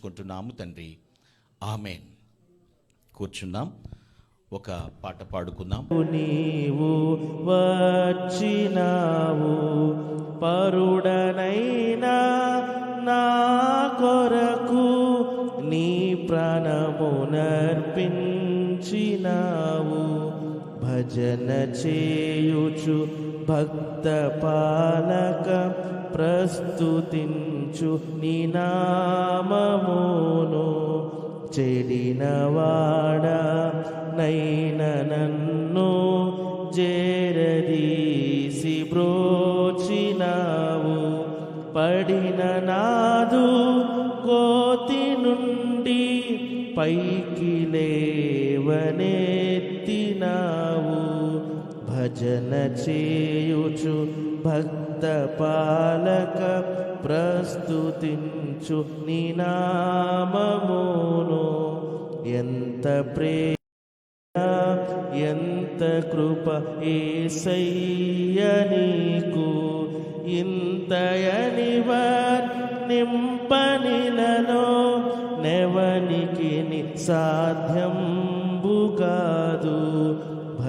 సమర్పించుకుంటున్నాము తండ్రి. ఆమెన్. కూర్చున్నాం. ఒక పాట పాడుకుందాం. నీవు వచ్చినావు పరుడనైనా నా కొరకు నీ ప్రాణమునర్పించినావు. భజన చేయుచు భక్త పాలక ప్రస్తుతించు నీ చెడినవాడ నైన నన్ను జేరదీసి బ్రోచినావు. పడిన నాదు కోతి నుండి పైకి లేవనెత్తినావు. భజన చేయుచు భక్తి పాలక ప్రస్తుతించు నినామమును ఎంత ప్రే ఎంత కృప ఏసయ్య నీకు. ఇంతయనివర్ నింపనిలలో నెవనికి సాధ్యంబుగా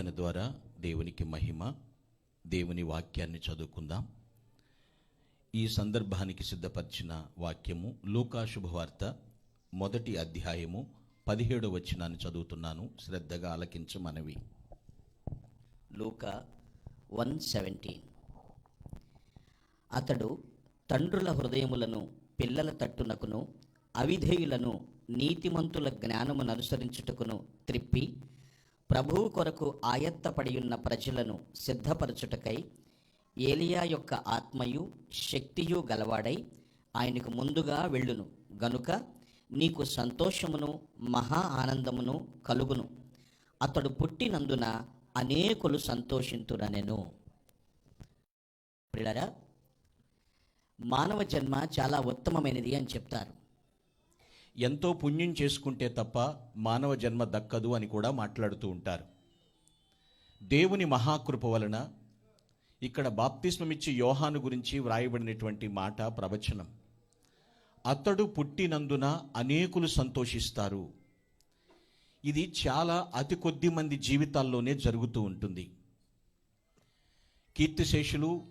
కీర్తన ద్వారా దేవునికి మహిమ దేవుని వాక్యాన్ని చదువుకుందాం. ఈ సందర్భానికి సిద్ధపరిచిన వాక్యము లూకా శుభవార్త మొదటి అధ్యాయము పదిహేడు వచనాన్ని చదువుతున్నాను. శ్రద్ధగా ఆలకించమనవి లూకా వన్ సెవెంటీన్. అతడు తండ్రుల హృదయములను పిల్లల తట్టునకును అవిధేయులను నీతిమంతుల జ్ఞానమును అనుసరించుటకును త్రిప్పి ప్రభువు కొరకు ఆయత్తపడియున్న ప్రజలను సిద్ధపరచుటకై ఏలియా యొక్క ఆత్మయు శక్తియు గలవాడై ఆయనకు ముందుగా వెళ్ళును. గనుక నీకు సంతోషమును మహా ఆనందమును కలుగును. అతడు పుట్టినందున అనేకులు సంతోషింతురనెను పిల్లరా మానవ జన్మ చాలా ఉత్తమమైనది అని చెప్తారు. ఎంతో పుణ్యం చేసుకుంటే తప్ప మానవ జన్మ దక్కదు అని కూడా మాట్లాడుతూ ఉంటారు. దేవుని మహాకృప వలన ఇక్కడ బాప్తిస్మమిచ్చి యోహాను గురించి వ్రాయబడినటువంటి మాట ప్రవచనం. అతడు పుట్టినందున అనేకులు సంతోషిస్తారు. ఇది చాలా అతి కొద్ది మంది జీవితాల్లోనే జరుగుతూ ఉంటుంది. కీర్తిశేషులు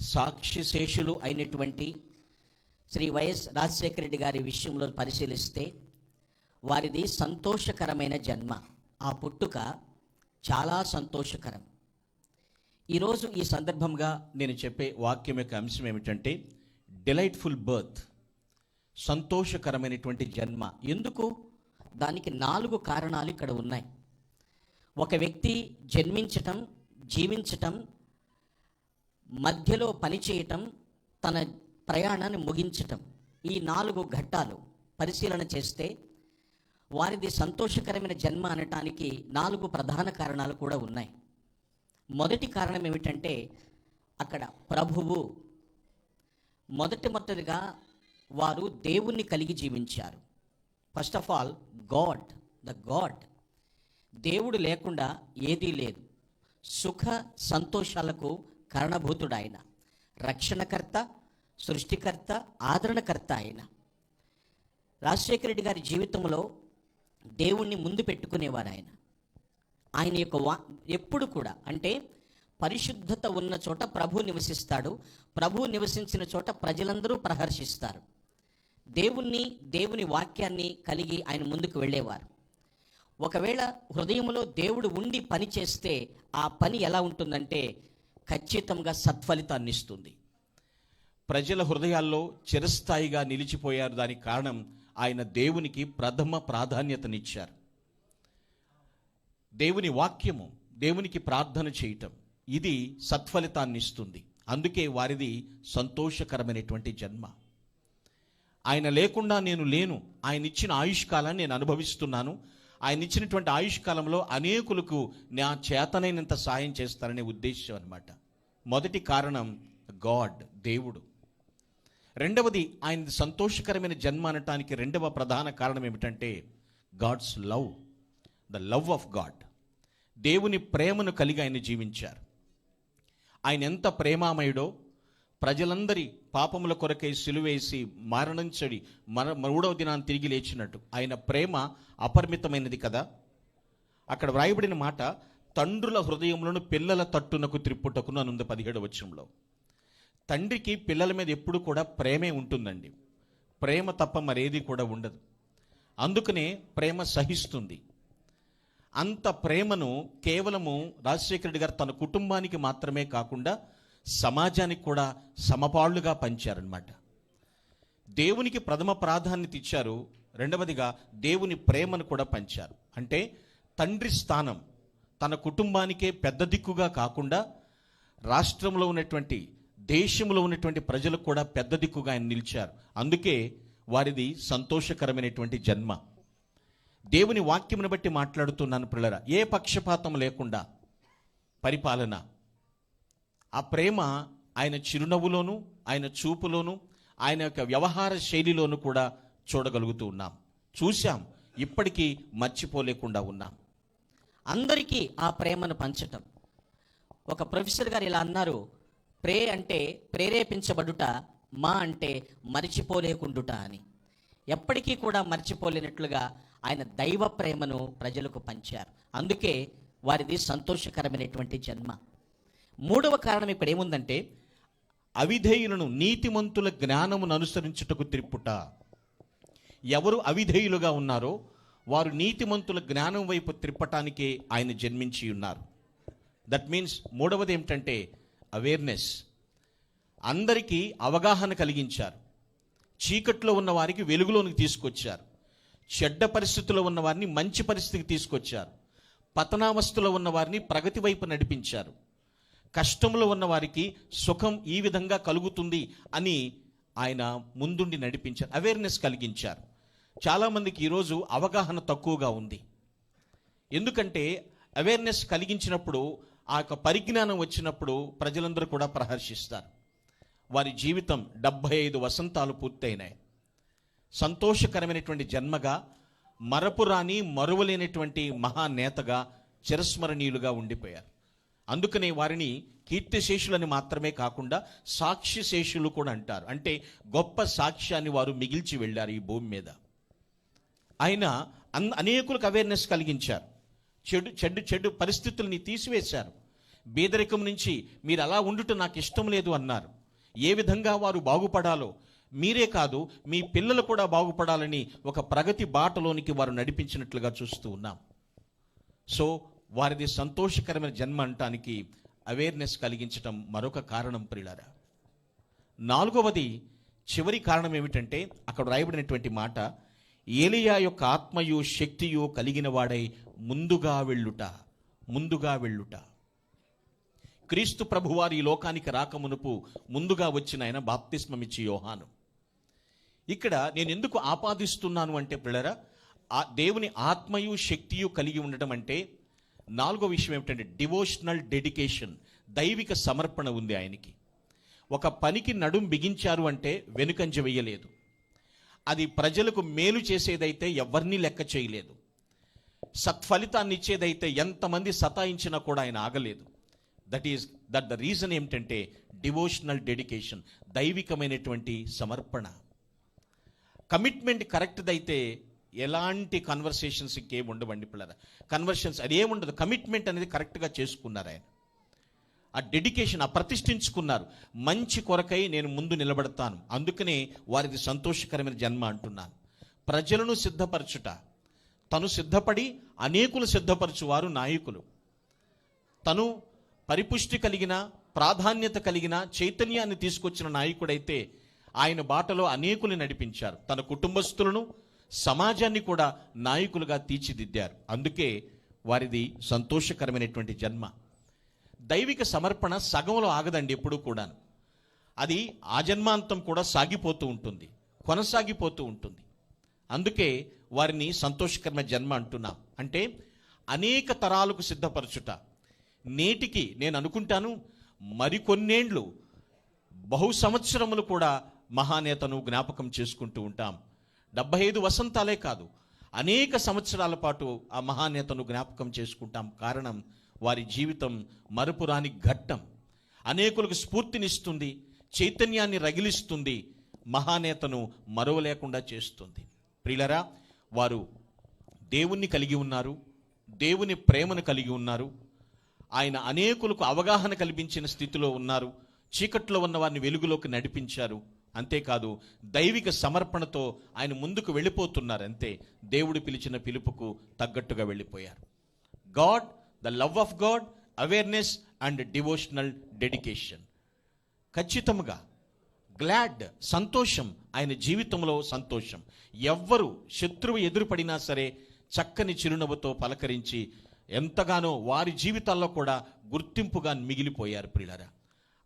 సాక్షిశేషులు అయినటువంటి శ్రీ వైఎస్ రాజశేఖర రెడ్డి గారి విషయంలో పరిశీలిస్తే వారిది సంతోషకరమైన జన్మ. ఆ పుట్టుక చాలా సంతోషకరం. ఈరోజు ఈ సందర్భంగా నేను చెప్పే వాక్యం యొక్క అంశం ఏమిటంటే డిలైట్ఫుల్ బర్త్ సంతోషకరమైనటువంటి జన్మ. ఎందుకు? దానికి నాలుగు కారణాలు ఇక్కడ ఉన్నాయి. ఒక వ్యక్తి జన్మించటం జీవించటం మధ్యలో పనిచేయటం తన ప్రయాణాన్ని ముగించటం. ఈ నాలుగు ఘట్టాలు పరిశీలన చేస్తే వారిది సంతోషకరమైన జన్మ అనటానికి నాలుగు ప్రధాన కారణాలు కూడా ఉన్నాయి. మొదటి కారణం ఏమిటంటే అక్కడ ప్రభువు మొదటి మొదటిగా వారు దేవుణ్ణి కలిగి జీవించారు. First of all God the God దేవుడు లేకుండా ఏదీ లేదు. సుఖ సంతోషాలకు కారణభూతుడు ఆయన రక్షణకర్త సృష్టికర్త ఆదరణకర్త ఆయన. రాజశేఖర రెడ్డి గారి జీవితంలో దేవుణ్ణి ముందు పెట్టుకునేవారు ఆయన. ఆయన యొక్క వా ఎప్పుడు కూడా అంటే పరిశుద్ధత ఉన్న చోట ప్రభు నివసిస్తాడు ప్రభు నివసించిన చోట ప్రజలందరూ ప్రహర్షిస్తారు. దేవుణ్ణి దేవుని వాక్యాన్ని కలిగి ఆయన ముందుకు వెళ్ళేవారు. ఒకవేళ హృదయంలో దేవుడు ఉండి పని చేస్తే ఆ పని ఎలా ఉంటుందంటే ఖచ్చితంగా సత్ఫలితాన్ని ఇస్తుంది. ప్రజల హృదయాల్లో చిరస్థాయిగా నిలిచిపోయారు. దానికి కారణం ఆయన దేవునికి ప్రథమ ప్రాధాన్యతనిచ్చారు. దేవుని వాక్యము దేవునికి ప్రార్థన చేయటం ఇది సత్ఫలితాన్ని ఇస్తుంది. అందుకే వారిది సంతోషకరమైనటువంటి జన్మ. ఆయన లేకుండా నేను లేను. ఆయన ఇచ్చిన ఆయుష్కాలాన్ని నేను అనుభవిస్తున్నాను. ఆయన ఇచ్చినటువంటి ఆయుష్కాలంలో అనేకులకు నా చేతనైనంత సాయం చేస్తారనే ఉద్దేశం అనమాట మొదటి కారణం గాడ్ దేవుడు. రెండవది ఆయన సంతోషకరమైన జన్మ అనటానికి రెండవ ప్రధాన కారణం ఏమిటంటే God's love the love of God. దేవుని ప్రేమను కలిగి ఆయన జీవించారు. ఆయన ఎంత ప్రేమామయుడో ప్రజలందరి పాపముల కొరకై సిలువేసి మరణించడి మర మూడవ దినాన్ని తిరిగి లేచినట్టు. ఆయన ప్రేమ అపరిమితమైనది కదా? అక్కడ వ్రాయబడిన మాట తండ్రుల హృదయములను పిల్లల తట్టునకు త్రిప్పుటకును అనుంది పదిహేడు వచ్చంలో తండ్రికి పిల్లల మీద ఎప్పుడు కూడా ప్రేమే ఉంటుందండి. ప్రేమ తప్ప మరేది కూడా ఉండదు. అందుకనే ప్రేమ సహిస్తుంది. అంత ప్రేమను కేవలము రాజశేఖర రెడ్డి గారు తన కుటుంబానికి మాత్రమే కాకుండా సమాజానికి కూడా సమపాళ్ళుగా పంచారనమాట దేవునికి ప్రథమ ప్రాధాన్యత ఇచ్చారు. రెండవదిగా దేవుని ప్రేమను కూడా పంచారు. అంటే తండ్రి స్థానం తన కుటుంబానికే పెద్ద దిక్కుగా కాకుండా రాష్ట్రంలో ఉన్నటువంటి దేశంలో ఉన్నటువంటి ప్రజలకు కూడా పెద్ద దిక్కుగా ఆయన నిలిచారు. అందుకే వారిది సంతోషకరమైనటువంటి జన్మ. దేవుని వాక్యమును బట్టి మాట్లాడుతున్నాను పిల్లరా ఏ పక్షపాతం లేకుండా పరిపాలన. ఆ ప్రేమ ఆయన చిరునవ్వులోను ఆయన చూపులోను ఆయన యొక్క వ్యవహార శైలిలోను కూడా చూడగలుగుతూ ఉన్నాం. చూశాం ఇప్పటికీ మర్చిపోలేకుండా ఉన్నాం. అందరికీ ఆ ప్రేమను పంచటం. ఒక ప్రొఫెసర్ గారు ఇలా అన్నారు ప్రే అంటే ప్రేరేపించబడుట మా అంటే మరిచిపోలేకుండుట అని. ఎప్పటికీ కూడా మర్చిపోలేనట్లుగా ఆయన దైవ ప్రేమను ప్రజలకు పంచారు. అందుకే వారిది సంతోషకరమైనటువంటి జన్మ. మూడవ కారణం ఇక్కడ ఏముందంటే అవిధేయులను నీతిమంతుల జ్ఞానమును అనుసరించుటకు త్రిప్పుట ఎవరు అవిధేయులుగా ఉన్నారో వారు నీతిమంతుల జ్ఞానం వైపు త్రిప్పటానికే ఆయన జన్మించి ఉన్నారు. దట్ మీన్స్ మూడవది ఏమిటంటే అవేర్నెస్ అందరికీ అవగాహన కలిగించారు. చీకట్లో ఉన్న వారికి వెలుగులోనికి తీసుకొచ్చారు. చెడ్డ పరిస్థితుల్లో ఉన్న వారిని మంచి పరిస్థితికి తీసుకొచ్చారు. పతనావస్థలో ఉన్న వారిని ప్రగతి వైపు నడిపించారు. కష్టంలో ఉన్న వారికి సుఖం ఈ విధంగా కలుగుతుంది అని ఆయన ముందుండి నడిపించారు అవేర్నెస్ కలిగించారు. చాలామందికి ఈరోజు అవగాహన తక్కువగా ఉంది. ఎందుకంటే అవేర్నెస్ కలిగించినప్పుడు ఆ యొక్క పరిజ్ఞానం వచ్చినప్పుడు ప్రజలందరూ కూడా ప్రహర్షిస్తారు. వారి జీవితం డెబ్భై ఐదు వసంతాలు పూర్తయినాయి. సంతోషకరమైనటువంటి జన్మగా మరపురాని మరువలేనటువంటి మహానేతగా చిరస్మరణీయులుగా ఉండిపోయారు. అందుకనే వారిని కీర్తిశేషులని మాత్రమే కాకుండా సాక్షిశేషులు కూడా అంటారు. అంటే గొప్ప సాక్ష్యాన్ని వారు మిగిల్చి వెళ్ళారు ఈ భూమి మీద. ఆయన అన్ అనేకులకు అవేర్నెస్ కలిగించారు. చెడు చెడు చెడు పరిస్థితుల్ని తీసివేశారు. బీదరికం నుంచి మీరు అలా ఉండుట నాకు ఇష్టం లేదు అన్నారు. ఏ విధంగా వారు బాగుపడాలో మీరే కాదు మీ పిల్లలు కూడా బాగుపడాలని ఒక ప్రగతి బాటలోనికి వారు నడిపించినట్లుగా చూస్తూ ఉన్నాం. సో వారిది సంతోషకరమైన జన్మ అనటానికి అవేర్నెస్ కలిగించటం మరొక కారణం ప్రియులారా. నాలుగవది చివరి కారణం ఏమిటంటే అక్కడ రాయబడినటువంటి మాట ఏలియా యొక్క ఆత్మయు శక్తియు కలిగిన వాడై ముందుగా వెళ్ళుట ముందుగా వెళ్ళుట. క్రీస్తు ప్రభువారి ఈ లోకానికి రాకమునుపు ముందుగా వచ్చిన ఆయన బాప్తిస్మమిచ్చి యోహాను. ఇక్కడ నేను ఎందుకు ఆపాదిస్తున్నాను అంటే పిల్లరా ఆ దేవుని ఆత్మయు శక్తియు కలిగి ఉండటం అంటే నాలుగో విషయం ఏమిటంటే డివోషనల్ డెడికేషన్ దైవిక సమర్పణ ఉంది ఆయనకి. ఒక పనికి నడుం బిగించారు అంటే వెనుకంజ వేయలేదు అది ప్రజలకు మేలు చేసేదైతే ఎవరిని లెక్క చేయలేదు. సత్ఫలితాన్ని ఇచ్చేదైతే ఎంతమంది సతాయించినా కూడా ఆయన ఆగలేదు. That is that the reason ఏమిటంటే డివోషనల్ డెడికేషన్ దైవికమైనటువంటి సమర్పణ. కమిట్మెంట్ కరెక్ట్ది అయితే ఎలాంటి కన్వర్సేషన్స్ ఇంకేం ఉండవండి పిల్లల కన్వర్షన్స్ అదేముండదు కమిట్మెంట్ అనేది కరెక్ట్గా చేసుకున్నారు ఆయన. ఆ డెడికేషన్ ఆ ప్రతిష్ఠించుకున్నారు. మంచి కొరకై నేను ముందు నిలబడతాను. అందుకనే వారిది సంతోషకరమైన జన్మ అంటున్నాను. ప్రజలను సిద్ధపరచుట. తను సిద్ధపడి అనేకులు సిద్ధపరచువారు నాయకులు. తను పరిపుష్టి కలిగిన ప్రాధాన్యత కలిగిన చైతన్యాన్ని తీసుకొచ్చిన నాయకుడైతే ఆయన బాటలో అనేకులు నడిపించారు. తన కుటుంబస్తులను సమాజాన్ని కూడా నాయకులుగా తీర్చిదిద్దారు. అందుకే వారిది సంతోషకరమైనటువంటి జన్మ. దైవిక సమర్పణ సగంలో ఆగదండి ఎప్పుడూ కూడా అది ఆ జన్మాంతం కూడా సాగిపోతూ ఉంటుంది కొనసాగిపోతూ ఉంటుంది. అందుకే వారిని సంతోషకరమైన జన్మ అంటున్నాం. అంటే అనేక తరాలకు సిద్ధపరచుట. నేటికి నేను అనుకుంటాను మరికొన్నేండ్లు బహు సంవత్సరములు కూడా మహానేతను జ్ఞాపకం చేసుకుంటూ ఉంటాం. డెబ్బై ఐదు వసంతాలే కాదు అనేక సంవత్సరాల పాటు ఆ మహానేతను జ్ఞాపకం చేసుకుంటాం. కారణం వారి జీవితం మరుపురాని ఘట్టం. అనేకులకు స్ఫూర్తినిస్తుంది చైతన్యాన్ని రగిలిస్తుంది మహానేతను మరవలేకుండా చేస్తుంది. ప్రియులరా వారు దేవుణ్ణి కలిగి ఉన్నారు దేవుని ప్రేమను కలిగి ఉన్నారు ఆయన అనేకులకు అవగాహన కల్పించిన స్థితిలో ఉన్నారు. చీకట్లో ఉన్న వారిని వెలుగులోకి నడిపించారు. అంతేకాదు దైవిక సమర్పణతో ఆయన ముందుకు వెళ్ళిపోతున్నారు. అంతే. దేవుడు పిలిచిన పిలుపుకు తగ్గట్టుగా వెళ్ళిపోయారు. God the love of God awareness and devotional dedication. ఖచ్చితంగా గ్లాడ్ సంతోషం ఆయన జీవితంలో సంతోషం. ఎవ్వరు శత్రువు ఎదురుపడినా సరే చక్కని చిరునవ్వుతో పలకరించి ఎంతగానో వారి జీవితాల్లో కూడా గుర్తింపుగా మిగిలిపోయారు ప్రియులరా.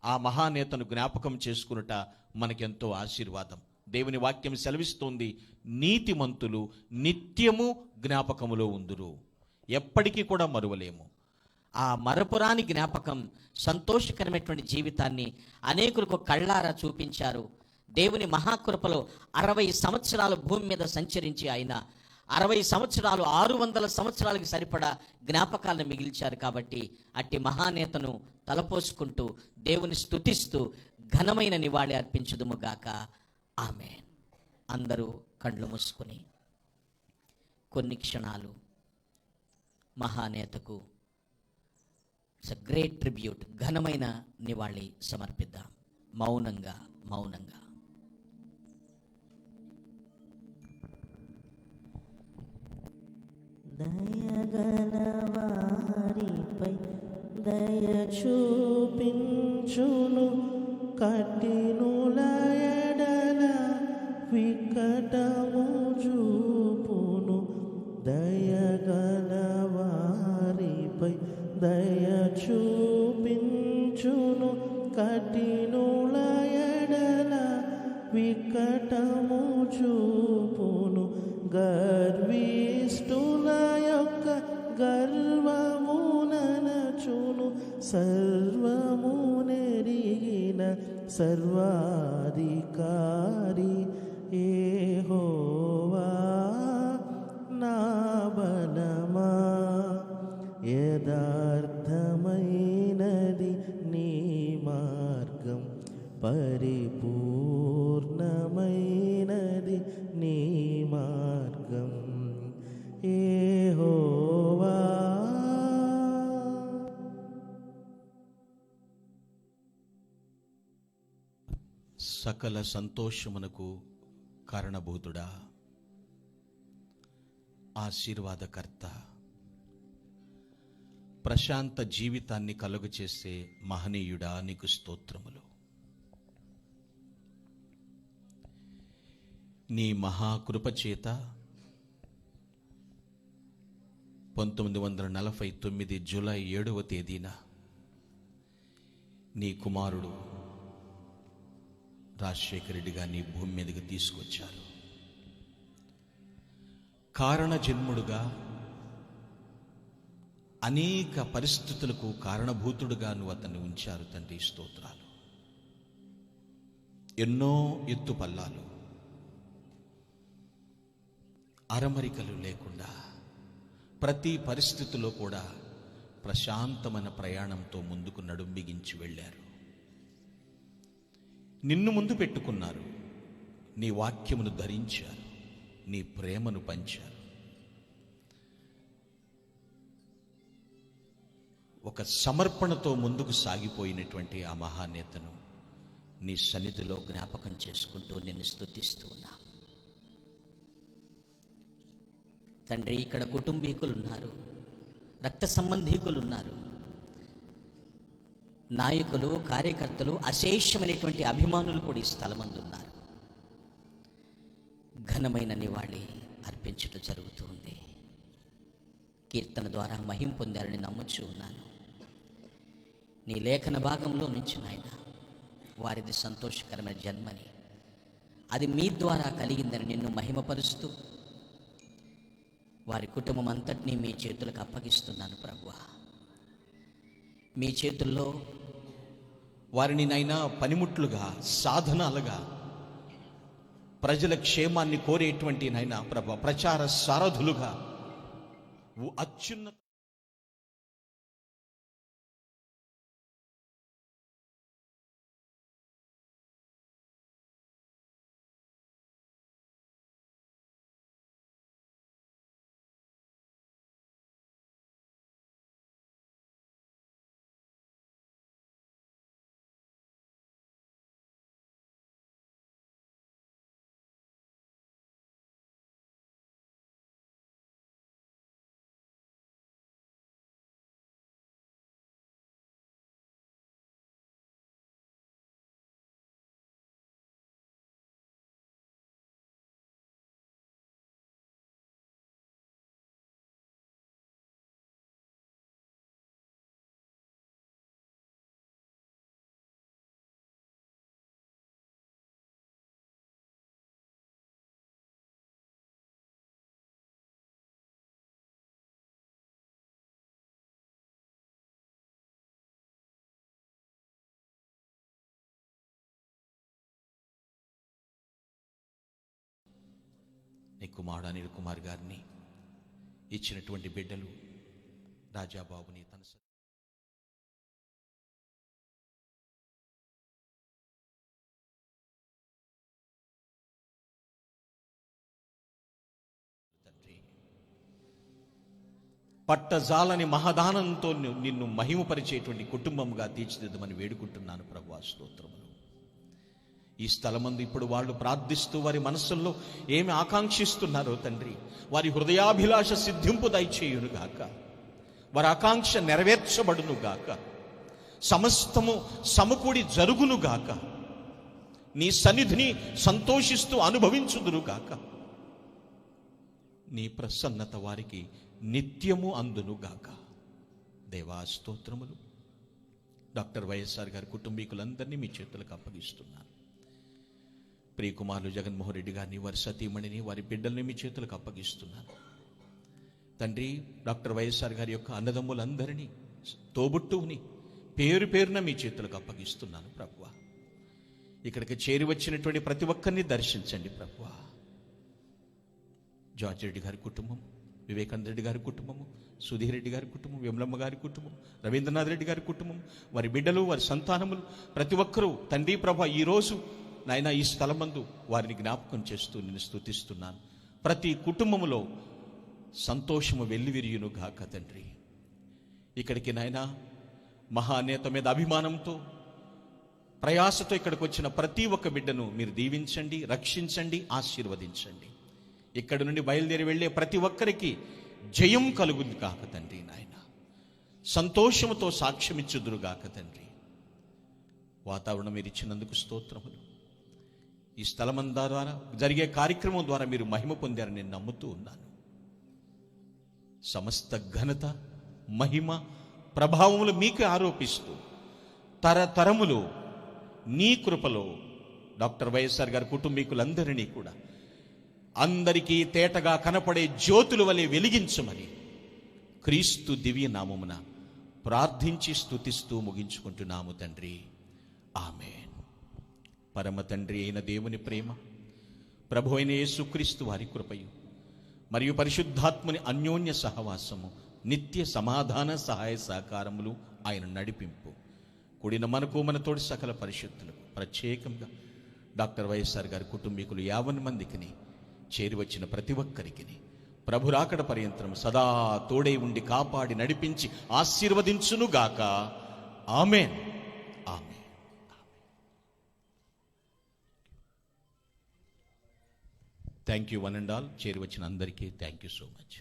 ఆ మహానేతను జ్ఞాపకం చేసుకునుట మనకెంతో ఆశీర్వాదం. దేవుని వాక్యం సెలవిస్తోంది నీతిమంతులు నిత్యము జ్ఞాపకములో ఉందురు. ఎప్పటికీ కూడా మరువలేము. ఆ మరపురాని జ్ఞాపకం సంతోషకరమైనటువంటి జీవితాన్ని అనేకులకు కళ్ళారా చూపించారు. దేవుని మహాకృపలో అరవై సంవత్సరాలు భూమి మీద సంచరించి ఆయన అరవై సంవత్సరాలు ఆరు వందల సంవత్సరాలకి సరిపడా జ్ఞాపకాలను మిగిల్చారు కాబట్టి అట్టి మహానేతను తలపోసుకుంటూ దేవుని స్తుతిస్తూ ఘనమైన నివాళి అర్పించుదుముగాక ఆమె అందరూ కళ్ళు మూసుకొని కొన్ని క్షణాలు మహానేతకు ఇట్స్ అ గ్రేట్ ట్రిబ్యూట్ ఘనమైన నివాళి సమర్పిద్దాం. మౌనంగా మౌనంగా. దయగలవారిపై దయ చూపించును కఠినుల ఎడల వికటము చూపును దయగలవారిపై దయ చూపించును కఠినుల ఎడల వికటము చూపును గర్వీ सर्वमुनेरीन सर्वाधिकारी। సకల సంతోషమునకు కారణభూతుడా. ఆశీర్వాదకర్త. ప్రశాంత జీవితాన్ని కలుగు చేసే మహనీయుడా నీకు స్తోత్రములు. నీ మహాకృపచేత పంతొమ్మిది వందల నలభై తొమ్మిది జూలై ఏడవ తేదీన నీ కుమారుడు రాజశేఖర రెడ్డి గారిని భూమి మీదకి తీసుకొచ్చారు. కారణ జన్ముడుగా అనేక పరిస్థితులకు కారణభూతుడుగా నువ్వు అతన్ని ఉంచారు తండ్రి స్తోత్రాలు. ఎన్నో ఎత్తు పల్లాలు అరమరికలు లేకుండా ప్రతి పరిస్థితిలో కూడా ప్రశాంతమైన ప్రయాణంతో ముందుకు నడుంబిగించి వెళ్ళారు. నిన్ను ముందు పెట్టుకున్నారు. నీ వాక్యమును ధరించారు. నీ ప్రేమను పంచారు. ఒక సమర్పణతో ముందుకు సాగిపోయినటువంటి ఆ మహానేతను నీ సన్నిధిలో జ్ఞాపకం చేసుకుంటూ నిన్ను స్తుతిస్తూ ఉన్నా. తండ్రి ఇక్కడ కుటుంబీకులు ఉన్నారు రక్త సంబంధీకులు ఉన్నారు నాయకులు కార్యకర్తలు అశేషమైనటువంటి అభిమానులు కూడా ఈ స్థలమందు ఉన్నారు. ఘనమైన నివాళి జరుగుతూ జరుగుతుంది. కీర్తన ద్వారా మహిం పొందారని నమ్ముచూ ఉన్నాను. నీ లేఖన భాగంలో నుంచి నాయన వారిది సంతోషకరమైన జన్మని అది మీ ద్వారా కలిగిందని నిన్ను మహిమపరుస్తూ వారి కుటుంబం అంతటినీ మీ చేతులకు అప్పగిస్తున్నాను ప్రభువా. మీ చేతుల్లో వారిని నైనా పనిముట్లుగా సాధనాలుగా ప్రజల క్షేమాన్ని కోరేటువంటి నైనా ప్రభ ప్రచార సారథులుగా ఉ- అత్యున్నత నీ కుమారుడు అనిల్ కుమార్ గారిని ఇచ్చినటువంటి బిడ్డలు రాజాబాబుని తన తండ్రి పట్టజాలని మహదానంతో నిన్ను మహిమపరిచేటువంటి కుటుంబంగా తీర్చిదిద్దమని వేడుకుంటున్నాను ప్రభు స్తోత్రము ఈ స్థలమందు ఇప్పుడు వాళ్ళు ప్రార్థిస్తూ వారి మనస్సుల్లో ఏమి ఆకాంక్షిస్తున్నారో తండ్రి వారి హృదయాభిలాష సిద్ధింపు దయచేయునుగాక వారి ఆకాంక్ష నెరవేర్చబడునుగాక సమస్తము సమకూడి జరుగునుగాక నీ సన్నిధిని సంతోషిస్తూ అనుభవించుదురుగాక నీ ప్రసన్నత వారికి నిత్యము అందునుగాక దేవా స్తోత్రములు. డాక్టర్ వైఎస్ఆర్ గారి కుటుంబీకులందరినీ మీ చేతులకు అప్పగిస్తున్నాను. ప్రియకుమారులు జగన్మోహన్ రెడ్డి గారిని వారి సతీమణిని వారి బిడ్డల్ని మీ చేతులకు అప్పగిస్తున్నాను. తండ్రి డాక్టర్ వైఎస్ఆర్ గారి యొక్క అన్నదమ్ములందరినీ తోబుట్టువుని పేరు పేరున మీ చేతులకు అప్పగిస్తున్నాను ప్రభువ. ఇక్కడికి చేరి వచ్చినటువంటి ప్రతి ఒక్కరిని దర్శించండి ప్రభువ. జార్జ్ రెడ్డి గారి కుటుంబం వివేకానంద రెడ్డి గారి కుటుంబము సుధీర్ రెడ్డి గారి కుటుంబం విమలమ్మ గారి కుటుంబం రవీంద్రనాథ్ రెడ్డి గారి కుటుంబం వారి బిడ్డలు వారి సంతానములు ప్రతి ఒక్కరూ తండ్రి ప్రభ ఈరోజు నాయన ఈ స్థలమందు వారిని జ్ఞాపకం చేస్తూ నేను స్తుతిస్తున్నాను. ప్రతి కుటుంబములో సంతోషము వెల్లివిరియును గాక తండ్రి. ఇక్కడికి నాయన మహానేత మీద అభిమానంతో ప్రయాసతో ఇక్కడికి వచ్చిన ప్రతి ఒక్క బిడ్డను మీరు దీవించండి రక్షించండి ఆశీర్వదించండి. ఇక్కడి నుండి బయలుదేరి వెళ్ళే ప్రతి ఒక్కరికి జయం కలుగును కాక తండ్రి నాయన. సంతోషముతో సాక్ష్యమిచ్చుదురు గాక తండ్రి. వాతావరణం మీరు ఇచ్చినందుకు స్తోత్రములు. ఈ స్థలమందా ద్వారా జరిగే కార్యక్రమం ద్వారా మీరు మహిమ పొందారని నేను నమ్ముతూ ఉన్నాను. సమస్త ఘనత మహిమ ప్రభావములు మీకు ఆరోపిస్తూ తరతరములు నీ కృపలో డాక్టర్ వైఎస్ఆర్ గారి కుటుంబీకులందరినీ కూడా అందరికీ తేటగా కనపడే జ్యోతుల వలె వెలిగించమని క్రీస్తు దివ్య నామమున ప్రార్థించి స్తుతిస్తూ ముగించుకుంటున్నాము తండ్రి. ఆమెన్. పరమ తండ్రి అయిన దేవుని ప్రేమ ప్రభు అయిన యేసుక్రీస్తు వారి కృపయు మరియు పరిశుద్ధాత్ముని అన్యోన్య సహవాసము నిత్య సమాధాన సహాయ సహకారములు ఆయన నడిపింపు. కూడిన మనకు మనతోటి సకల పరిశుద్ధులకు ప్రత్యేకంగా డాక్టర్ వైఎస్ఆర్ గారి కుటుంబీకులు యావన్ మందికిని చేరివచ్చిన ప్రతి ఒక్కరికి ప్రభురాకడ పర్యంతరం సదా తోడై ఉండి కాపాడి నడిపించి ఆశీర్వదించునుగాక. Amen. Amen. Thank you one and all చేరి వచ్చిన అందరికీ thank you so much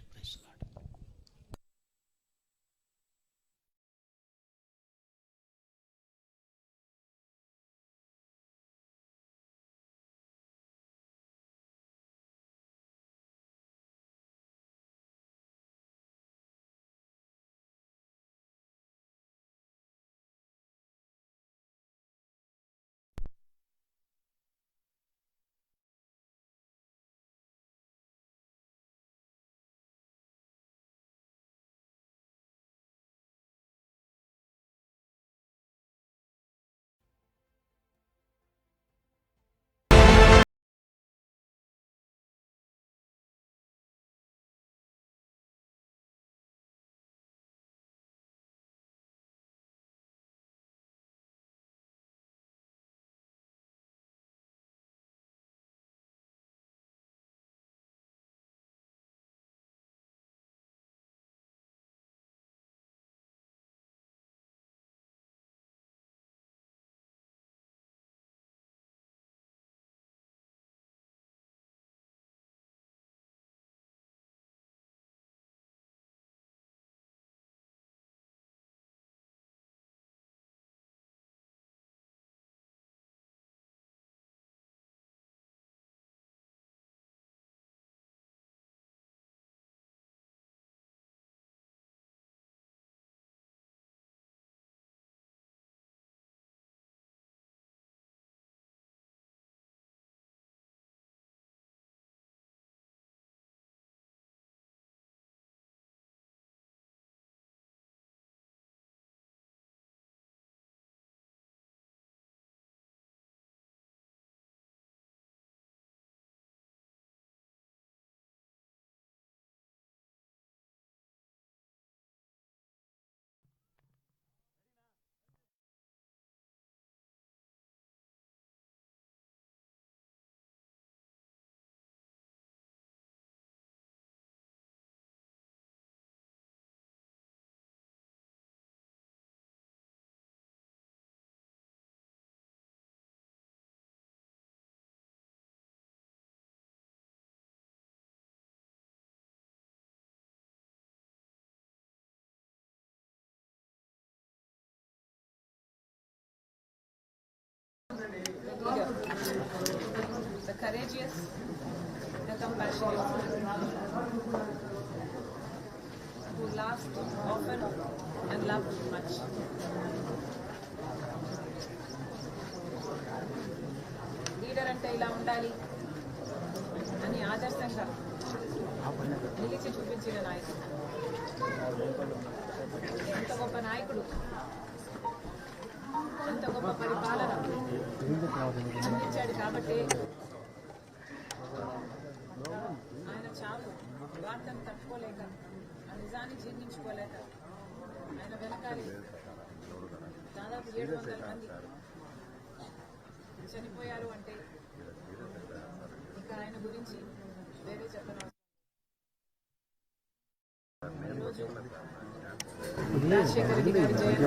courageous, the compassionate, who laughed often and loved much. Leader అంటే ఇలా ఉండాలి అని ఆదర్శంగా నిలిచి చూపించిన నాయకుడు. ఎంత గొప్ప నాయకుడు? అంత గొప్ప పరిపాలన అందించాడు కాబట్టి నిజాన్ని జీర్ణించుకోలేక ఆయన వెనకాలి దాదాపు ఏడు వందల మంది చనిపోయారు అంటే ఇంకా ఆయన గురించి వేరే చెప్పనవసరం రాజశేఖర రెడ్డి గారి జయంతి.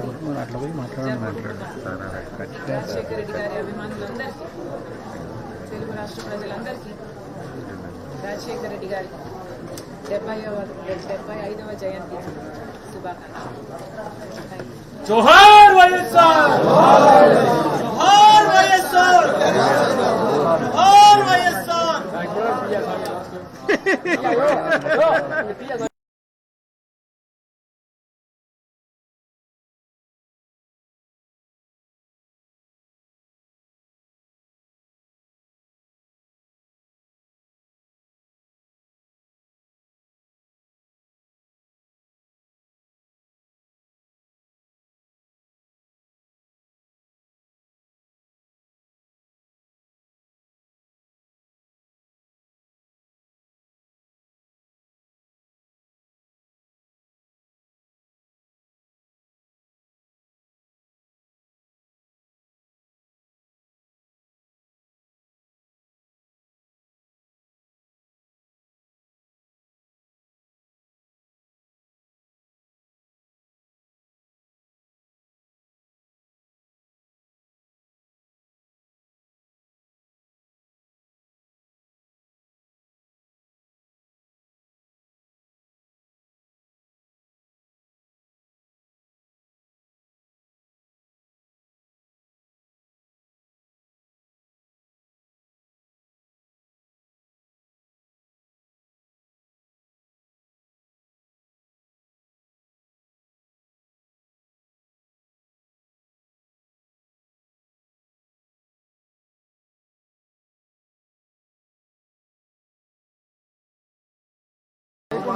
రాజశేఖర రెడ్డి గారి అభిమానులందరికీ తెలుగు రాష్ట్ర ప్రజలందరికీ రాజశేఖర రెడ్డి గారి డెబ్బైవ డెబ్బై ఐదవ జయంతి శుభాకాంక్షలు. థ్యాంక్ యూ జోహార్ వైఎస్ఆర్! జోహార్ వైఎస్ఆర్! జోహార్ వైఎస్ఆర్!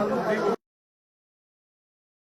não, não